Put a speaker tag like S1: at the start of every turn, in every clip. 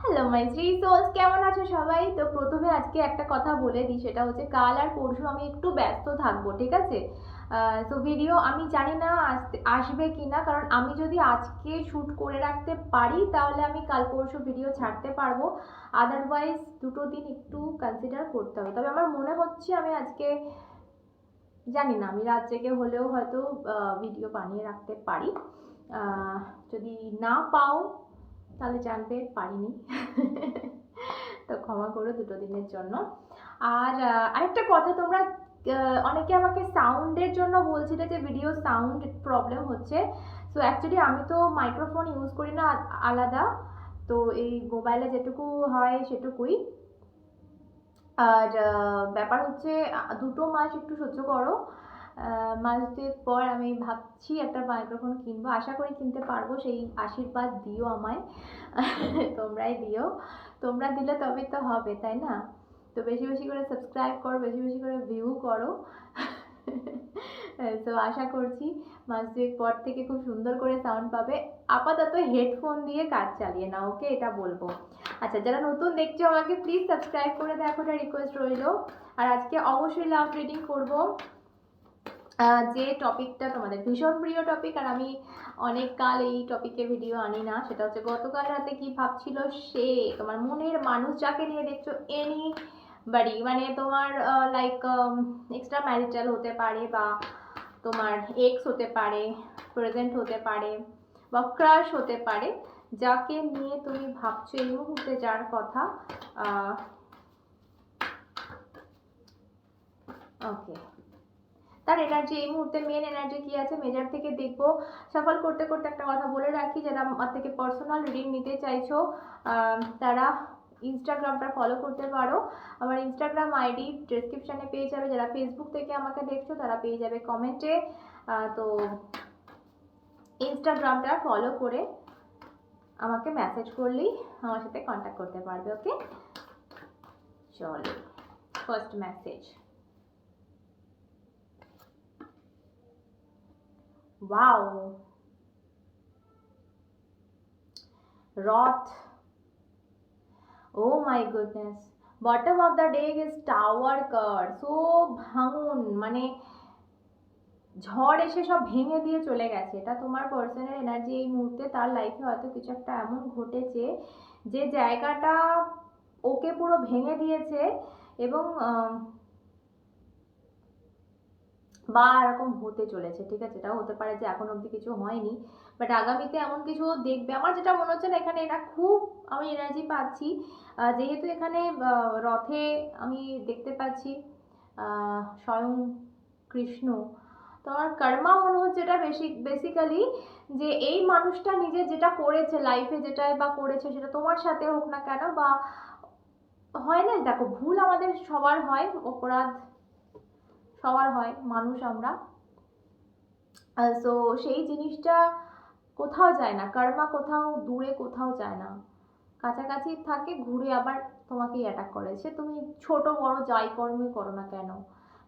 S1: Hello my three sols কেমন আছো সবাই? তো প্রথমে আজকে একটা কথা বলে দিই, সেটা হচ্ছে কাল আর পরশু আমি একটু ব্যস্ত থাকব, ঠিক আছে? তো ভিডিও আমি জানি না আসবে কি না কারণ আমি যদি আজকে শ্যুট করে রাখতে পারি, তাহলে আমি কাল পরশু ভিডিও ছাড়তে পারব। আদারওয়াইজ দুটো দিন একটু কনসিডার করতে হবে। তবে আমার মনে হচ্ছে আমি আজকে জানি না, আমি রাত জেগে হলেও হয়তো ভিডিও বানিয়ে রাখতে পারি। যদি না পাও তাহলে জানতে পারিনি। তো ক্ষমা করো দুটো দিনের জন্য। আর আরেকটা কথা তোমরা অনেকে আমাকে সাউন্ডের জন্য বলছিলে যে ভিডিও সাউন্ড প্রবলেম হচ্ছে। সো অ্যাকচুয়ালি আমি তো মাইক্রোফোন ইউজ করি না আলাদা। তো এই মোবাইলে যেটুকু হয় সেটুকুই। আর ব্যাপার হচ্ছে দুটো মাস একটু সহ্য করো। মাস দুয়েক পর আমি ভাবছি একটা মাইক্রোফোন কিনবো। আশা করি কিনতে পারব, সেই আশীর্বাদ দিও আমায়। তোমরাই দিও। তোমরা দিলে তবেই তো হবে, তাই না? তো বেশি বেশি করে সাবস্ক্রাইব করো, বেশি বেশি করে ভিউ করো। তো আশা করছি মাস দুয়েক পর থেকে খুব সুন্দর করে সাউন্ড পাবে। আপাতত হেডফোন দিয়ে কাজ চালিয়ে নাও ওকে এটা বলব। আচ্ছা যারা নতুন দেখছ আমাকে প্লিজ সাবস্ক্রাইব করে দেখো, এটা রিকোয়েস্ট রইল। আর আজকে অবশ্যই লাভ রিডিং করব। যে টপিকটা তোমাদের ভীষণ প্রিয় টপিক আর আমি অনেক কাল এই টপিকে ভিডিও আনি না, সেটা হচ্ছে গতকাল রাতে কি ভাবছিল সে, তোমার মনের মানুষ যাকে নিয়ে দেখছ এনি বাড়ি মানে তোমার লাইক এক্সট্রা ম্যারিটাল হতে পারে বা তোমার এক্স হতে পারে প্রেজেন্ট হতে পারে বা ক্রাশ হতে পারে, যাকে নিয়ে তুমি ভাবছ এই মুহূর্তে যার কথা ওকে তার এনার্জি এই মুহূর্তে মেন এনার্জি কি আছে? মেজার থেকে দেখব। সফল করতে করতে একটা কথা বলে রাখি, যারা আমার থেকে পার্সোনাল রিডিং নিতে চাইছো তারা ইনস্টাগ্রামটা ফলো করতে পারো। আমার ইনস্টাগ্রাম আইডি ডেসক্রিপশানে পেয়ে যাবে। যারা ফেসবুক থেকে আমাকে দেখছ, তারা পেয়ে যাবে কমেন্টে তো ইনস্টাগ্রামটা ফলো করে আমাকে মেসেজ করলেই আমার সাথে কন্ট্যাক্ট করতে পারবে ওকে চলো first message Wow. Wrath. Oh my goodness. Bottom of the deck is tower card. So, ভাঙুন মানে ঝড় এসে সব ভেঙে দিয়ে চলে গেছে এটা তোমার পার্সনের এনার্জি এই মুহূর্তে, তার লাইফে হয়তো কিছু একটা এমন ঘটেছে যে জায়গাটা ওকে পুরো ভেঙে দিয়েছে এবং বা এরকম হতে চলেছে, ঠিক আছে? এটাও হতে পারে যে এখন অবধি কিছু হয়নি বাট আগামীতে এমন কিছু দেখবে। আমার যেটা মনে হচ্ছে না, এখানে এটা খুব আমি এনার্জি পাচ্ছি। যেহেতু এখানে রথে আমি দেখতে পাচ্ছি স্বয়ং কৃষ্ণ। তো আমার কর্মা মনে হচ্ছে এটা বেশি বেসিক্যালি যে এই মানুষটা নিজে যেটা করেছে লাইফে যেটাই বা করেছে, সেটা তোমার সাথে হোক না কেন বা হয় না, দেখো, ভুল আমাদের সবার হয়, অপরাধ সবার হয় মানুষ আমরা। তো সেই জিনিসটা কোথাও যায় না। কর্মা কোথাও দূরে কোথাও যায় না। কাছাকাছি থাকে, ঘুরে আবার তোমাকেই অ্যাটাক করে। সে তুমি ছোট, বড় যাই কর্মই করো না কেন?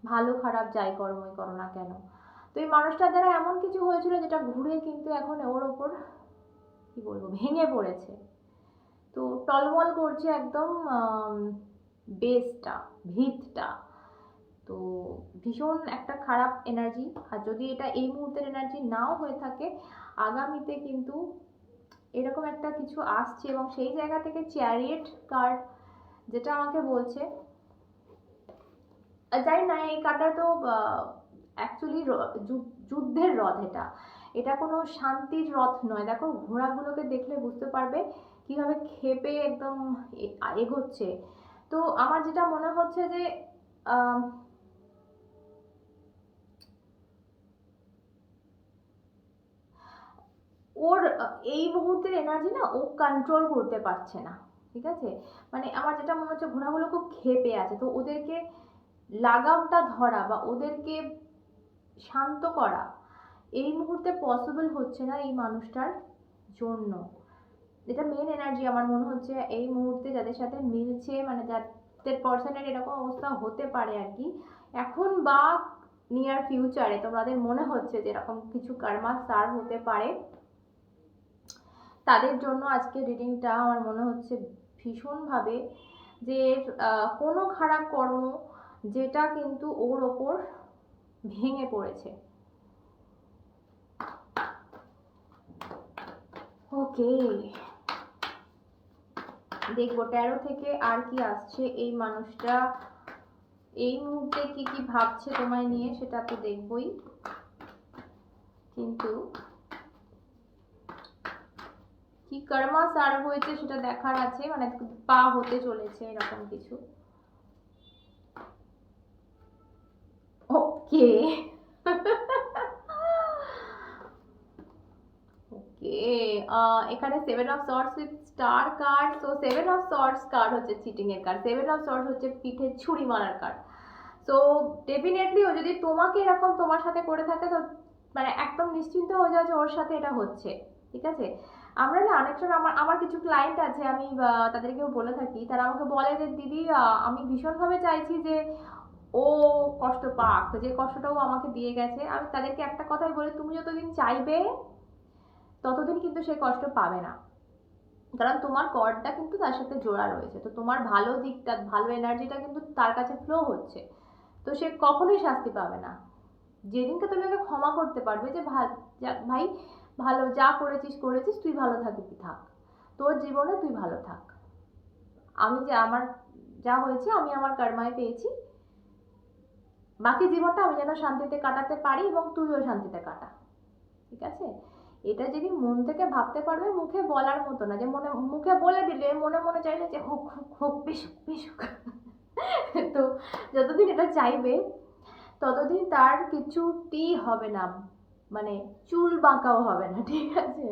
S1: ভালো, খারাপ যাই কর্মই করো না কেন? তো এই মানুষটার দ্বারা এমন কিছু হয়েছিল যেটা ঘুরে কিন্তু এখন ওর ওপর, কি বলব, ভেঙে পড়েছে। তো টলমল করছে একদম বেসটা, ভিতটা। তো ভীষণ একটা খারাপ এনার্জি আর যদি এটা এই মুহূর্তের এনার্জি নাও হয়ে থাকে, আগামীতে কিন্তু এরকম একটা কিছু আসছে এবং সেই জায়গা থেকে চ্যারিয়েট কার্ড যেটা আমাকে বলছে জানি না, এই কার্ডটা তো অ্যাকচুয়ালি যুদ্ধের রথ এটা। এটা কোনো শান্তির রথ নয়। দেখো, ঘোড়াগুলোকে দেখলে বুঝতে পারবে কীভাবে ক্ষেপে একদম এগোচ্ছে। তো আমার যেটা মনে হচ্ছে যে আম, ওর এই মুহূর্তের এনার্জি না ও কন্ট্রোল করতে পারছে না, ঠিক আছে? মানে আমার যেটা মনে হচ্ছে ঘোড়াগুলো খুব ক্ষেপে আছে, তো ওদেরকে লাগামটা ধরা বা ওদেরকে শান্ত করা, এই মুহূর্তে পসিবল হচ্ছে না এই মানুষটার জন্য। এটা মেন এনার্জি আমার মনে হচ্ছে এই মুহূর্তে যাদের সাথে মিলছে মানে যাদের পার্সনের এরকম অবস্থা হতে পারে আর কি, এখন বা নিয়ার ফিউচারে তোমাদের মনে হচ্ছে যে এরকম কিছু কর্মা সার হতে পারে। তাদের জন্য আজকে রিডিংটা আমার মনে হচ্ছে ভীষণভাবে যে কোনো খারাপ কর্ম যেটা কিন্তু ওর ওপর ভেঙে পড়েছে। ওকে দেখব, তেরো থেকে আর কি আসছে এই মানুষটা। এই মুহূর্তে কি কি ভাবছে তোমায় নিয়ে সেটা তো দেখবই। কিন্তু কি কর্মা সার হয়েছে সেটা দেখার আছে মানে পা হতে চলেছে, এরকম কিছু। ওকে। ওকে এখানে seven of swords with star card so seven of swords card হচ্ছে চিটিং এর কার্ড সেভেন অফ সর্টস হচ্ছে পিঠে ছুরি মারার কার্ড সো ডেফিনেটলি ও যদি তোমাকে এরকম তোমার সাথে করে থাকে, তো মানে একদম নিশ্চিন্ত হয়ে যাও যে ওর সাথে এটা হচ্ছে, ঠিক আছে? আমরা না অনেক সময় আমার আমার কিছু ক্লায়েন্ট আছে, আমি তাদেরকেও বলে থাকি। তারা আমাকে বলে যে, দিদি আমি ভীষণভাবে চাইছি যে, ও কষ্ট পাক যে কষ্টটা ও আমাকে দিয়ে গেছে, আমি তাদেরকে একটা কথাই বলি, তুমি যতদিন চাইবে, ততদিন কিন্তু সে কষ্ট পাবে না। কারণ তোমার কর্ডটা কিন্তু তার সাথে জোড়া রয়েছে, তো তোমার ভালো দিকটা, ভালো এনার্জিটা কিন্তু তার কাছে ফ্লো হচ্ছে। তো সে কখনোই শাস্তি পাবে না। যেদিনকে তুমি ওকে ক্ষমা করতে পারবে, যে ভাই ভালো, যা করেছিস করেছিস, তুই ভালো থাকবি, থাক। তোর জীবনে তুই ভালো থাক। আমি যে আমার, যা হয়েছে, আমি আমার কর্মায় পেয়েছি। বাকি জীবনটা আমি যেন শান্তিতে কাটাতে পারি এবং তুইও শান্তিতে কাটা। ঠিক আছে? এটা যদি মন থেকে ভাবতে পারবে, মুখে বলার মতো না, যে মনে, মুখে বলে দিলে, মনে মনে চাইলে যে হোক হোক হোক বেশ হোক। তো যতদিন এটা চাইবে, ততদিন তার কিছুটি হবে না। মানে চুল বাঁকাও হবে না, ঠিক আছে?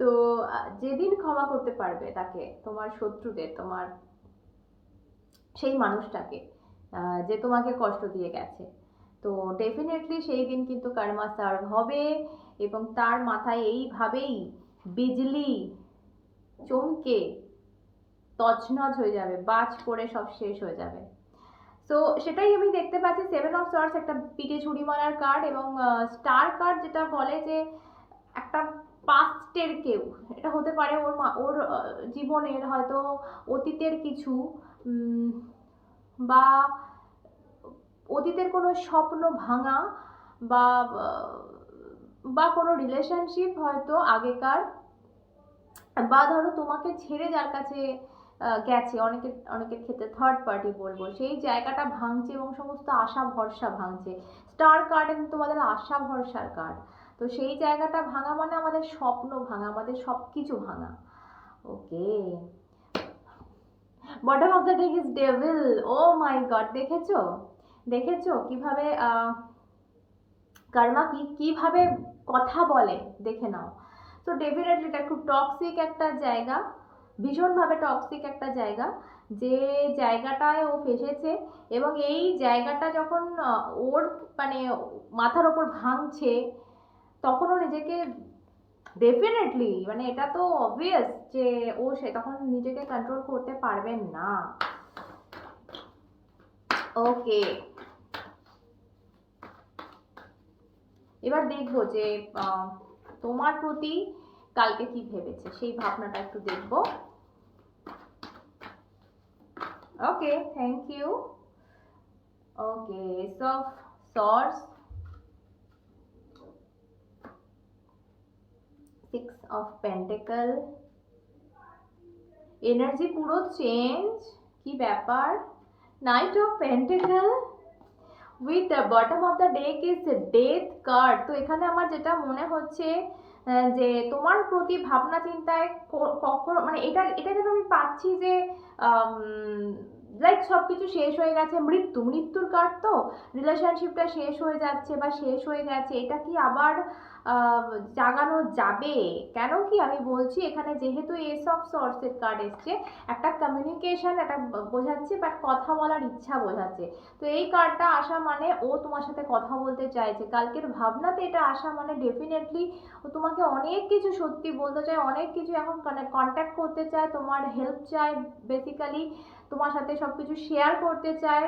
S1: তো যেদিন ক্ষমা করতে পারবে তাকে, তোমার শত্রুদের, তোমার সেই মানুষটাকে যে তোমাকে কষ্ট দিয়ে গেছে। তো ডেফিনেটলি সেই দিন কিন্তু কর্মা সার্ভ হবে এবং তার মাথায় এইভাবেই বিজলি চমকে তছনছ হয়ে যাবে, বাজ পড়ে সব শেষ হয়ে যাবে। তো সেটাই আমি দেখতে পাচ্ছি। সেভেন অফ স্টার্স একটা পিঠে ছুরি মারার কার্ড এবং স্টার কার্ড যেটা বলে যে একটা পাস্টের কেউ। এটা হতে পারে ওর ওর জীবনের হয়তো অতীতের কিছু বা অতীতের কোনো স্বপ্ন ভাঙা বা বা কোনো রিলেশনশিপ হয়তো আগেকার, বা ধরো তোমাকে ছেড়ে যার কাছে গেছে। অনেকের অনেকের ক্ষেত্রে থার্ড পার্টি বলব। সেই জায়গাটা ভাঙছে এবং সমস্ত আশা ভরসা ভাঙছে। স্টার কার্ড এবং তোমাদের আশা ভরসার কার্ড তো সেই জায়গাটা ভাঙা মানে আমাদের স্বপ্ন ভাঙা, আমাদের সব কিছু ভাঙা। Okay bottom of the deck is devil oh my god দেখেছ? দেখেছ? কীভাবে কর্মা কি, কীভাবে কথা বলে? দেখে নাও। তো ডেফিনেটলি এটা খুব টক্সিক একটা জায়গা। ভীষণভাবে টক্সিক একটা জায়গা। যে জায়গাটায় ও ফেসেছে এবং এই জায়গাটা যখন ওর মানে মাথার ওপর ভাঙছে, তখন ও নিজেকে ডেফিনেটলি মানে এটা তো অবভিয়াস যে ও সে তখন নিজেকে কন্ট্রোল করতে পারবেন না। ওকে এবার দেখব যে তোমার প্রতি কালকে কি ভেবেছে? সেই ভাবনাটা একটু দেখব। ওকে থ্যাংক ইউ ওকে সব সর্স সিক্স অফ পেন্টেকল এনার্জি পুরো চেঞ্জ কি ব্যাপার knight of pentacle with the bottom of the deck is death card তো এখানে আমার যেটা মনে হচ্ছে যে তোমার প্রতি ভাবনা চিন্তায় কখন মানে এটা এটা যেন আমি পাচ্ছি যে লাইক সব কিছু শেষ হয়ে গেছে, মৃত্যু, মৃত্যুর কার্ড তো রিলেশনশিপটা শেষ হয়ে যাচ্ছে বা শেষ হয়ে গেছে, এটা কি আবার জাগানো যাবে। কেন কি আমি বলছি, এখানে যেহেতু এস অফ সোর্সের কার্ড এসছে, একটা কমিউনিকেশন একটা বোঝাচ্ছে বাট কথা বলার ইচ্ছা বোঝাচ্ছে। তো এই কার্ডটা আসা মানে ও তোমার সাথে কথা বলতে চাইছে। কালকের ভাবনাতে এটা আসা মানে ডেফিনেটলি ও তোমাকে অনেক কিছু সত্যি বলতে চায়, অনেক কিছু এখন কন্ট্যাক্ট করতে চায়, তোমার হেল্প চায় বেসিক্যালি তোমার সাথে সব কিছু শেয়ার করতে চায়।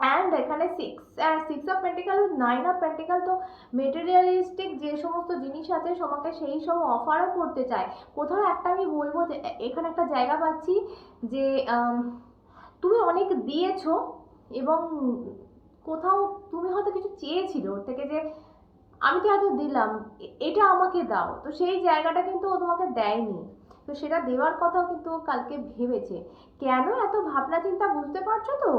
S1: অ্যান্ড এখানে six six of pentacle nine of pentacle তো মেটেরিয়ালিস্টিক যে সমস্ত জিনিস আছে তোমাকে সেই সব অফারও করতে চায়। কোথাও একটা আমি বলব যে এখানে একটা জায়গা পাচ্ছি যে তুমি অনেক দিয়েছ এবং কোথাও তুমি হয়তো কিছু চেয়েছিলে ওর থেকে যে, আমি তো এত দিলাম এটা আমাকে দাও। তো সেই জায়গাটা কিন্তু ও তোমাকে দেয়নি। তো সেটা দেওয়ার কথাও কিন্তু কালকে ভেবেছে। কেন এত ভাবনা চিন্তা বুঝতে পারছ তো?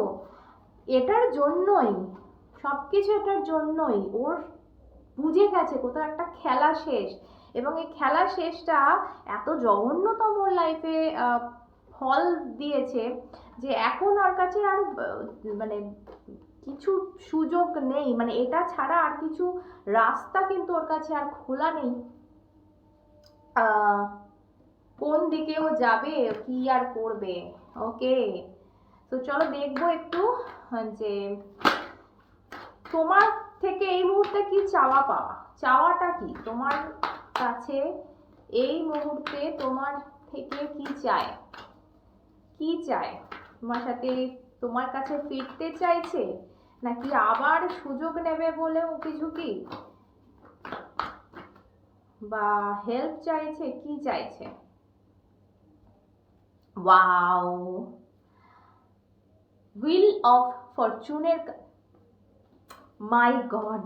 S1: এটার জন্যই সব কিছু এটার জন্যই, ওর বুঝে গেছে কোথাও একটা খেলা শেষ। এবং এই খেলা শেষটা এত জঘন্যতম লাইফে ফল দিয়েছে যে এখন ওর কাছে আর মানে কিছু সুযোগ নেই। মানে এটা ছাড়া আর কিছু রাস্তা কিন্তু ওর কাছে আর খোলা নেই। কোন দিকে ও যাবে, কি আর করবে? ওকে তো চলো দেখব একটু যে তোমার থেকে এই মুহূর্তে কি চাওয়া পাওয়া? চাওয়াটা কি? তোমার কাছে এই মুহূর্তে তোমার থেকে কি চায়? কি চায়? তোমার সাথে তোমার কাছে ফিরতে চাইছে? নাকি আবার সুযোগ নেবে বলে উঁকি ঝুঁকি? বা হেল্প চাইছে, কি চাইছে? ওয়াও হুইল অফ ফরচুনের মাই গড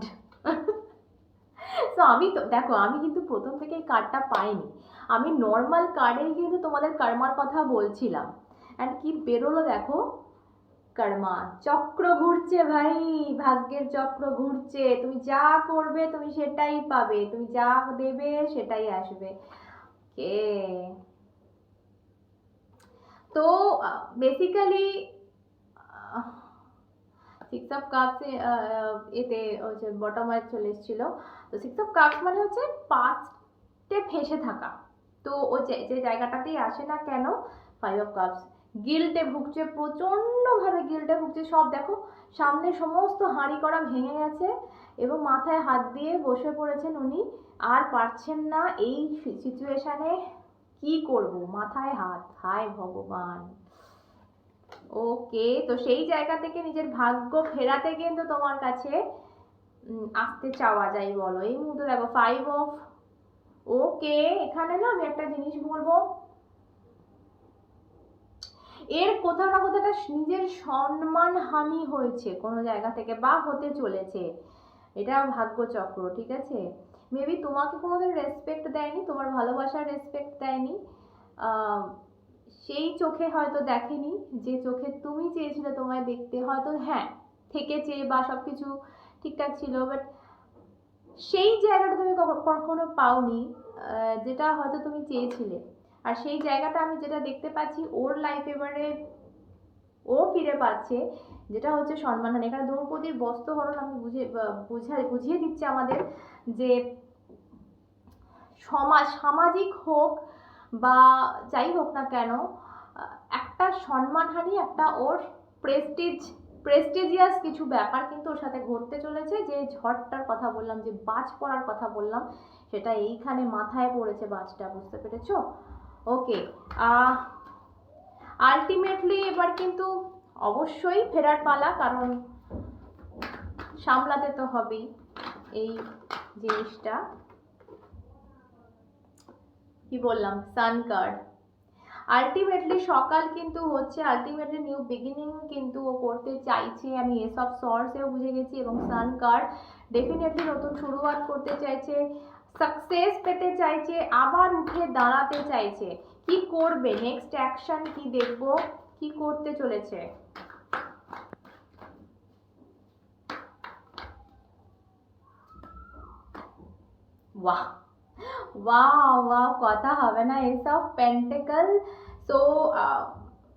S1: তো আমি তো, দেখো, আমি কিন্তু প্রথম থেকে এই কার্ডটা পাইনি। আমি নর্মাল কার্ডেই কিন্তু তোমাদের কর্মার কথা বলছিলাম। অ্যান্ড কি বেরোলো দেখো? কর্মা চক্র ঘুরছে ভাই, ভাগ্যের চক্র ঘুরছে। তুমি যা করবে, তুমি সেটাই পাবে। তুমি যা দেবে, সেটাই আসবে। কে তো বেসিক্যালি সিক্স অফ কাপস এতে হচ্ছে বটম ওয়াইজ চলে এসেছিল। তো সিক্স অফ কাপস মানে হচ্ছে পাস্টে ফেসে থাকা। তো ও যে জায়গাটাতেই আসে না কেন ফাইভ অফ কাপস গিল্টে ভুগছে, প্রচণ্ডভাবে গিল্টে ভুগছে। সব দেখো, সামনে সমস্ত হাঁড়ি করা ভেঙে গেছে এবং মাথায় হাত দিয়ে বসে পড়েছেন উনি। আর পারছেন না এই সিচুয়েশানে কি করব? মাথায় হাত। হায় ভগবান। ওকে তো সেই জায়গা থেকে নিজের ভাগ্য ফেরাতে কিন্তু তোমার কাছে আসতে চাওয়া যায় বলো। এই মুহূর্তে দেখো ফাইভ অফ ওকে এখানে না আমি একটা জিনিস বলব। এর কোথাও না কোথাও একটা নিজের সম্মান হানি হয়েছে কোনো জায়গা থেকে বা হতে চলেছে। এটা ভাগ্যচক্র ঠিক আছে? মেবি তোমাকে কোনোদিন রেসপেক্ট দেয়নি তোমার ভালোবাসার রেসপেক্ট দেয়নি। আহ, সেই চোখে হয়তো দেখেনি, যে চোখে তুমি চেয়েছিলে তোমায় দেখতে, হয়তো হ্যাঁ থেকেছে বা সব কিছু ঠিকঠাক ছিল বাট সেই জায়গাটা তুমি কখ- কখনো পাওনি যেটা হয়তো তুমি চেয়েছিলে। আর সেই জায়গাটা আমি যেটা দেখতে পাচ্ছি, ওর লাইফ এবারে ও ফিরে পাচ্ছে, যেটা হচ্ছে সম্মান। সম্মানহানি এখানে দ্রৌপদীর বস্ত্রহরণ আমি বুঝে বুঝা, বুঝিয়ে দিচ্ছে আমাদের যে সমাজ, সামাজিক হোক বা যাই হোক না কেন একটা সম্মানহানি, একটা ওর প্রেস্টিজ প্রেস্টিজিয়াস কিছু ব্যাপার কিন্তু ওর সাথে ঘটতে চলেছে। যে ঝড়টার কথা বললাম, যে বাজ পড়ার কথা বললাম, সেটা এইখানে মাথায় পড়েছে বাজটা, বুঝতে পেরেছ? ওকে আলটিমেটলি এবার কিন্তু অবশ্যই ফেরার পালা, কারণ সামলাতে তো হবেই এই জিনিসটা। কি বললাম? সান কার্ড আলটিমেটলি সকাল কিন্তু হচ্ছে আলটিমেটলি নিউ বিগিনিং কিন্তু ও করতে চাইছে। আমি এসব সর্সেও বুঝে গেছি এবং সান কার্ড ডেফিনেটলি নতুন শুরুয়াত করতে চাইছে সাকসেস পেতে চাইছে, আবার উঠে দাঁড়াতে চাইছে। কি করবে? নেক্সট অ্যাকশন কি দেখব? কি করতে চলেছে? বাহ ওয়াও ওয়াও কথা হবে না ace of pentacle so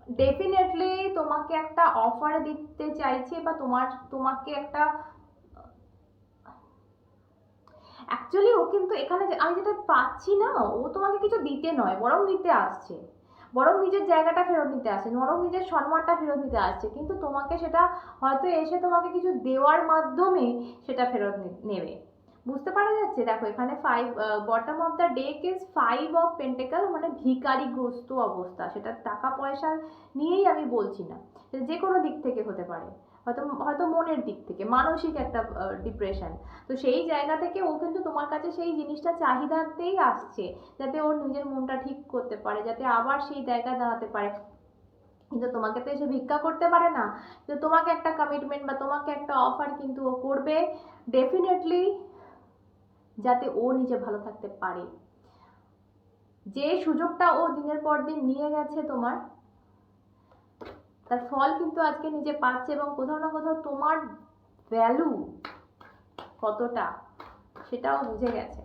S1: definitely তোমাকে একটা অফার দিতে চাইছে বা তোমার তোমাকে একটা অ্যাকচুয়ালি ও কিন্তু এখানে আমি যেটা পাচ্ছি না ও তোমাকে কিছু দিতে নয় বরং নিতে আসছে বরং নিজের জায়গাটা ফেরত নিতে আসছে বরং নিজের সম্মানটা ফেরত নিতে আসছে কিন্তু তোমাকে সেটা হয়তো এসে তোমাকে কিছু দেওয়ার মাধ্যমে সেটা ফেরত নেবে বুঝতে পারা যাচ্ছে? দেখো, এখানে five bottom of the deck is five of pentacle মানে ভিকারিগ্রস্ত অবস্থা। সেটা টাকা পয়সা নিয়েই আমি বলছি না। যে কোনো দিক থেকে হতে পারে। হয়তো হয়তো মনের দিক থেকে, মানসিক একটা ডিপ্রেশন তো সেই জায়গা থেকে ও কিন্তু তোমার কাছে সেই জিনিসটা চাহিদাতেই আসছে, যাতে ওর নিজের মনটা ঠিক করতে পারে, যাতে আবার সেই জায়গায় দাঁড়াতে পারে। কিন্তু তোমাকে তো এসে ভিক্ষা করতে পারে না। কিন্তু তোমাকে একটা কমিটমেন্ট বা তোমাকে একটা অফার কিন্তু ও করবে। ডেফিনেটলি যাতে ও নিজে ভালো থাকতে পারে। যে সুযোগটা ও দিনের পর দিন নিয়ে গেছে তোমার, তার ফল কিন্তু আজকে নিজে পাচ্ছে এবং কোথাও না কোথাও তোমার ভ্যালু কতটা সেটাও বুঝে গেছে।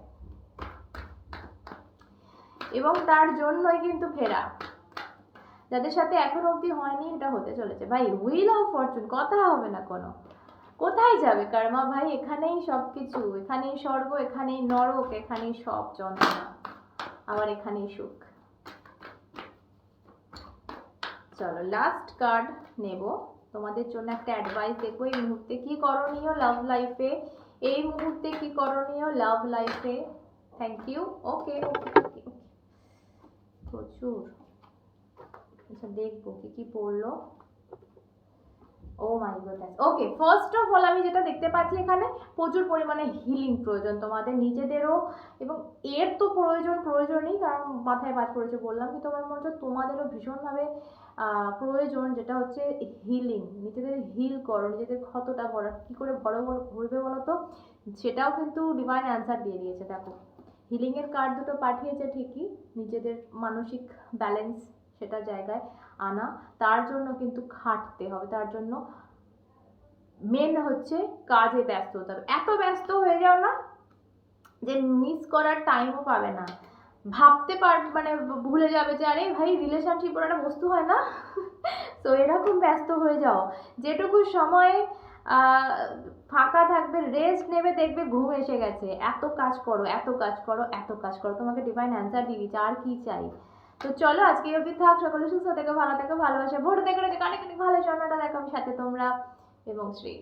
S1: এবং তার জন্যই কিন্তু ফেরা। যাদের সাথে এখন অবধি হয়নি, এটা হতে চলেছে। ভাই হুইল অফ ফরচুন কথা হবে না কোনো। কোথায় যাবে? কর্মা ভাই, এখানেই সব কিছু এখানেই স্বর্গ, এখানেই নরক, এখানেই সব যন্ত্রণা। আবার এখানেই সুখ। চলো লাস্ট কার্ড নেব। তোমাদের জন্য একটা অ্যাডভাইস দেখব, এই মুহূর্তে কি করণীয় লাভ লাইফে এই মুহূর্তে কি করণীয় লাভ লাইফে থ্যাংক ইউ ওকে প্রচুর। আচ্ছা দেখব, কি কি পড়ল? ও my goodness okay first of all আমি যেটা দেখতে পাচ্ছি এখানে, প্রচুর পরিমাণে হিলিং প্রয়োজন তোমাদের, নিজেদেরও, এবং এর তো প্রয়োজন প্রয়োজনই কারণ মাথায় বাজ পড়েছে, বললাম কি তোমার মনে হচ্ছে তোমাদেরও ভীষণভাবে প্রয়োজন, যেটা হচ্ছে হিলিং নিজেদের হিল করো, নিজেদের ক্ষতটা ভরা, কী করে বড় ভরবে বলো তো সেটাও কিন্তু ডিভাইন অ্যান্সার দিয়ে দিয়েছে, দেখো। হিলিংয়ের কার্ড দুটো পাঠিয়েছে ঠিকই, নিজেদের মানসিক ব্যালেন্স সেটা জায়গায়। আনা, তার জন্য কিন্তু খাটতে হবে, তার জন্য মেন হচ্ছে কাজে ব্যস্ত হতে হবে। এত ব্যস্ত হয়ে যাও না যে মিস করার টাইমও পাবে না। ভাবতে পার মানে ভুলে যাবে যে, আরে ভাই রিলেশনশিপ একটা বস্তু হয় না? তো এরকম ব্যস্ত হয়ে যাও। যেটুকু সময়ে ফাঁকা থাকবে রেস্ট নেবে, দেখবে ঘুম এসে গেছে। এত কাজ করো, এত কাজ করো, এত কাজ করো। তোমাকে ডিভাইন অ্যান্সার দিয়ে দিচ্ছে, আর কি চাই? তো চলো, আজকে অবধি থাক। সকলে সুস্থ থেকো, ভালো থেকে, ভালোবাসে, ভোর থেকে অনেক অনেক ভালো সোনাটা দেখো। সাথে তোমরা এবং শ্রী